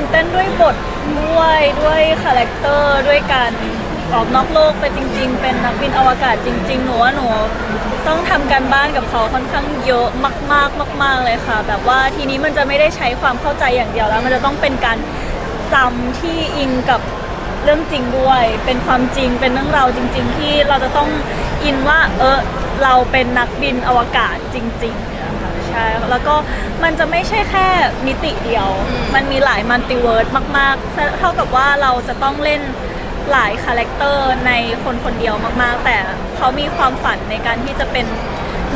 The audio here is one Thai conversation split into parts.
ตื่นเต้นด้วยบทด้วยด้วยคาแรคเตอร์ด้วยการออกนอกโลกไปจริง ๆ เป็นนักบินอวกาศจริง ๆ หนูว่าหนูต้องทำการบ้านกับเขาค่อนข้างเยอะมาก ๆ มาก ๆ เลยค่ะ แบบว่าทีนี้มันจะไม่ได้ใช้ความเข้าใจอย่างเดียวแล้ว มันจะต้องเป็นการจำที่อิงกับเรื่องจริงด้วย เป็นความจริงเป็นเรื่องราวจริง ๆ ที่เราจะต้องอินว่าเออเราเป็นนักบินอวกาศจริง ๆ ใช่แล้วก็มันจะไม่ใช่แค่มิติเดียว มันมีหลายมัลติเวิร์สมากๆ เท่ากับว่าเราจะต้องเล่นหลายคาแรคเตอร์ในคนคนเดียวมากๆ แต่เขามีความฝันในการที่จะเป็น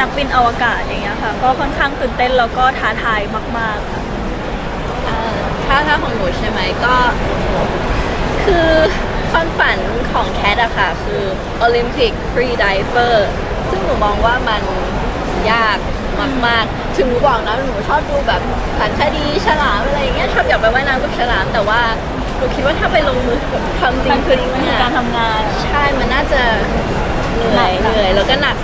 นักบินอวกาศอย่างเงี้ยค่ะ ก็ค่อนข้างตื่นเต้นแล้วก็ท้าทายมากๆค่ะอ่าถ้าถ้าของหนูใช่ไหมก็ คือความฝันของแคทอะค่ะ คือโอลิมปิกฟรีดิเวอร์ซึ่งหนูมองว่ามันยากมาก ๆ ถึงหนูบอกนะหนูชอบดูแบบสารคดีฉลามอะไรอย่างเงี้ยชอบอยากไปว่ายน้ำกับฉลามแต่ว่าหนูคิดว่าถ้าไปลงมือทำจริมังนๆคือเนี่มันคือยการทำงาน ใช่มันน่าจะเหนื่อยหนัก เหนื่อยแล้วก็หนัก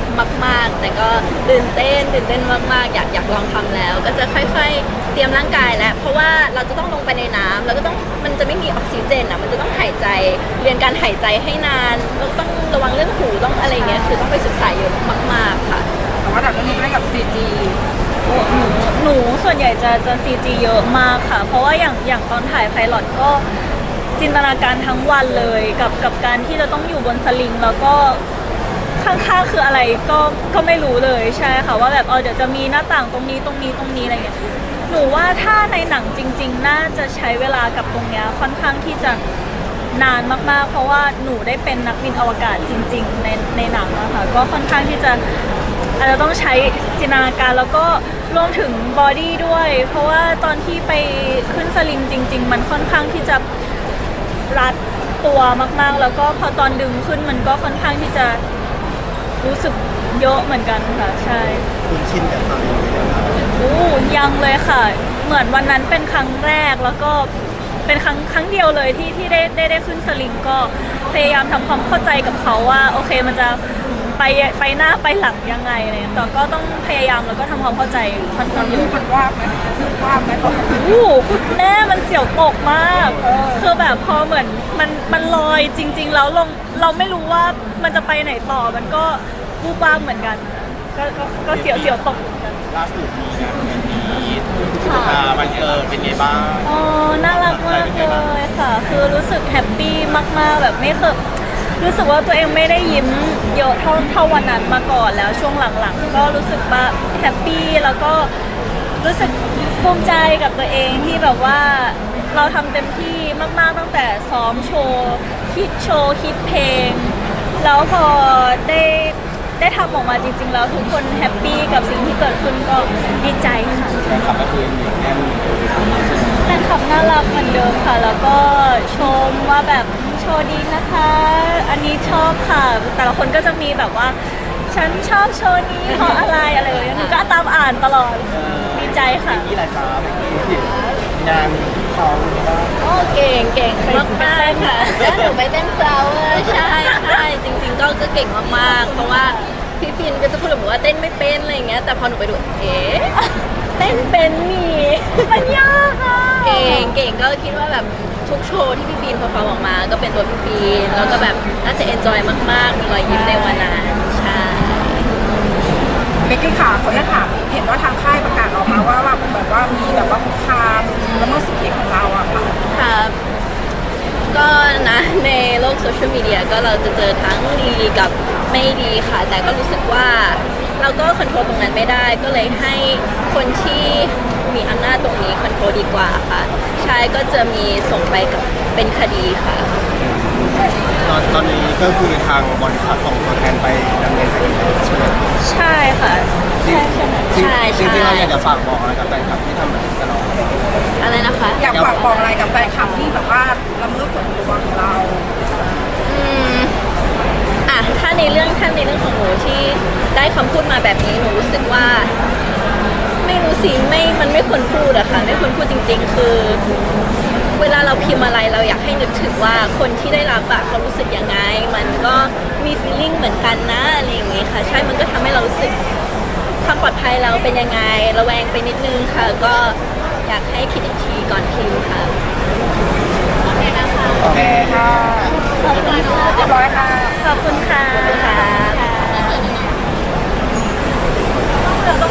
มาก ๆ แต่ก็ตื่นเต้นตื่นเต้นมากๆ อยากอยากลองทำแล้ว ก็จะค่อยๆ เตรียมร่างกายแล้ว เพราะว่าเราจะต้องลงไปในน้ำแล้วก็ต้องมันจะไม่มีออกซิเจนอะมันจะต้องหายใจเรียนการหายใจให้นานแล้วต้องระวังเรื่องหูต้องอะไรเงี้ยคือต้องไปศึกษาเยอะมากๆค่ะ แต่ว่าแบบนี้เล่นกับ CG หนูหนูส่วนใหญ่จะจะซีจีเยอะมากค่ะ เพราะว่าอย่างอย่างตอนถ่ายไพลอตก็จินตนาการทั้งวันเลยกับกับการที่จะต้องอยู่บนสลิงแล้วก็ข้างๆคืออะไรก็ก็ไม่รู้เลยใช่ค่ะว่าแบบเออเดี๋ยวจะมีหน้าต่างตรงนี้ตรงนี้ตรงนี้อะไรเงี้ยหนูว่าถ้าในหนังจริง ๆ น่าจะใช้เวลากับตรงเนี้ยค่อนข้างที่จะนานมากๆ เพราะว่าหนูได้เป็นนักบินอวกาศจริง ๆ ในในหนังอะค่ะก็ค่อนข้างที่จะอาจจะต้องใช้จินตนาการแล้วก็ รวมถึงบอดี้ด้วย เพราะว่าตอนที่ไปขึ้นสลิงจริง ๆ มันค่อนข้างที่จะรัดตัวมากๆ แล้วก็พอตอนดึงขึ้นมันก็ค่อนข้างที่จะรู้สึกเยอะเหมือนกันค่ะ ใช่คุณชินกับฟังอยู่ไหมครับโอ้ยังเลยค่ะ เหมือนวันนั้นเป็นครั้งแรกแล้วก็เป็นครั้งครั้งเดียวเลยที่ที่ได้ได้ได้ขึ้นสลิงก็พยายามทำความเข้าใจกับเขาว่า โอเคมันจะ ไปไปหน้าไปหลังยังไงอะไรเลยแต่ก็ต้องพยายามแล้วก็ทำความเข้าใจค่อนข้างเยรูอะปมันว่าบไหมรูปว่าบไหมตอนนั้นอู้แม่มันเสียวตกมากคือแบบพอเหมือนมันมันลอยจริง ๆ แล้วลงเราไม่รู้ว่ามันจะไปไหนต่อมันก็วูบวาบเหมือนกัน ก็ก็ก็เสียวเสียวตกเหมือนกันล่าสุดมีงานเป็นมีอ่าวันเกิดเป็นไงบ้าง อ๋อ น่ารักมากเลยค่ะ คือรู้สึกแฮปปี้มากๆ แบบไม่เคย รู้สึกว่าตัวเองไม่ได้ยิ้มเยอะเท่าเท่าวันนั้นมาก่อนแล้วช่วงหลังๆ ก็รู้สึกว่าแฮปปี้แล้วก็รู้สึกภูมิใจกับตัวเองที่แบบว่าเราทำเต็มที่มากๆตั้งแต่ซ้อมโชว์คิดโชว์คิดเพลง แล้วพอได้ได้ทำออกมาจริง ๆ แล้วทุกคนแฮปปี้กับสิ่งที่เกิดขึ้นก็ดีใจค่ะแฟนคลับก็คือเหนียวแน่นแฟนคลับน่ารักเหมือนเดิมค่ะ แล้วก็ชมว่าแบบ ว์ดีนะคะ อันนี้ชอบค่ะ แต่ละคนก็จะมีแบบว่า ฉันชอบโชว์นี้เพราะอะไรอะไรอย่างเงี้ยหนูก็ตามอ่านตลอดดีใจค่ะที่ไรจ้าเมื่อกี้งานเขาหรือว่าโอ้เก่งเก่งมากมากๆค่ะแล้วหนูไปเต้นเฟลเวอร์ใช่ใช่จริง ๆ ก็ก็เก่งมากๆ เพราะว่าพี่ฟินก็จะพูดแบบว่าเต้นไม่เป็นอะไรอย่างเงี้ยแต่พอหนูไปดูเอ๊ะเต้นเป็นนี่มันยากค่ะเก่งเก่งก็คิดว่าแบบ ทุกโชว์ที่พี่ฟินพอฟังออกมา ก็เป็นตัวพี่ฟินแล้วก็แบบน่าจะเอนจอยมากๆ มีรอยยิ้มในวันนั้นใช่เบกกี้ขาเขาจะถามเห็นว่าทางค่ายประกาศออกมาว่าว่าแบบว่ามีแบบว่าคุกคามละเมิดสิทธิของเราอะค่ะครับก็นะในโลกโซเชียลมีเดียก็เราจะเจอทั้งดีกับไม่ดีค่ะ แต่ก็รู้สึกว่าเราก็คอนโทรลตรงนั้นไม่ได้ ก็เลยให้คนที่มีอำนาจตรงนี้ค อนโทรลดีกว่าค่ะใช่ก็จะมีส่งไปกับเป็นคดีค่ะ ตอนตอนนี้ก็คือทางบริษัทส่งตัวแทนไปดำเนินคดีใช่ไหมใช่ค่ะใช่ใช่ไหมใช่ใช่จริงๆเราอยากจะฝากบอกอะไรกับแฟนคลับที่ทำแบบนี้กับเราอะไรนะคะ อยากฝากบอกอะไรกับแฟนคลับที่แบบว่าละเมิดส่วนตัวของเรา อืมอะถ้าในเรื่องถ้าในเรื่องของหนูที่ได้คำพูดมาแบบนี้หนูรู้สึกว่า ไม่รู้สิไม่มันไม่ควรพูดอะค่ะไม่ควรพูดจริง ๆ คือ เวลาเราพิมพ์อะไรเราอยากให้นึกถึงว่าคนที่ได้รับอะเขารู้สึกยังไง มันก็มีฟีลลิ่งเหมือนกันนะอะไรอย่างงี้ค่ะ ใช่มันก็ทำให้เราสึกความปลอดภัยเราเป็นยังไง ระแวงไปนิดนึงค่ะ ก็อยากให้คิดอีกทีก่อนพิมพ์ค่ะโอเคนะคะโอเคค่ะขอบคุณค่ะเรีบร้อค่ะขอบคุณค่ะ ขอบคุณค่ะ เราต้อ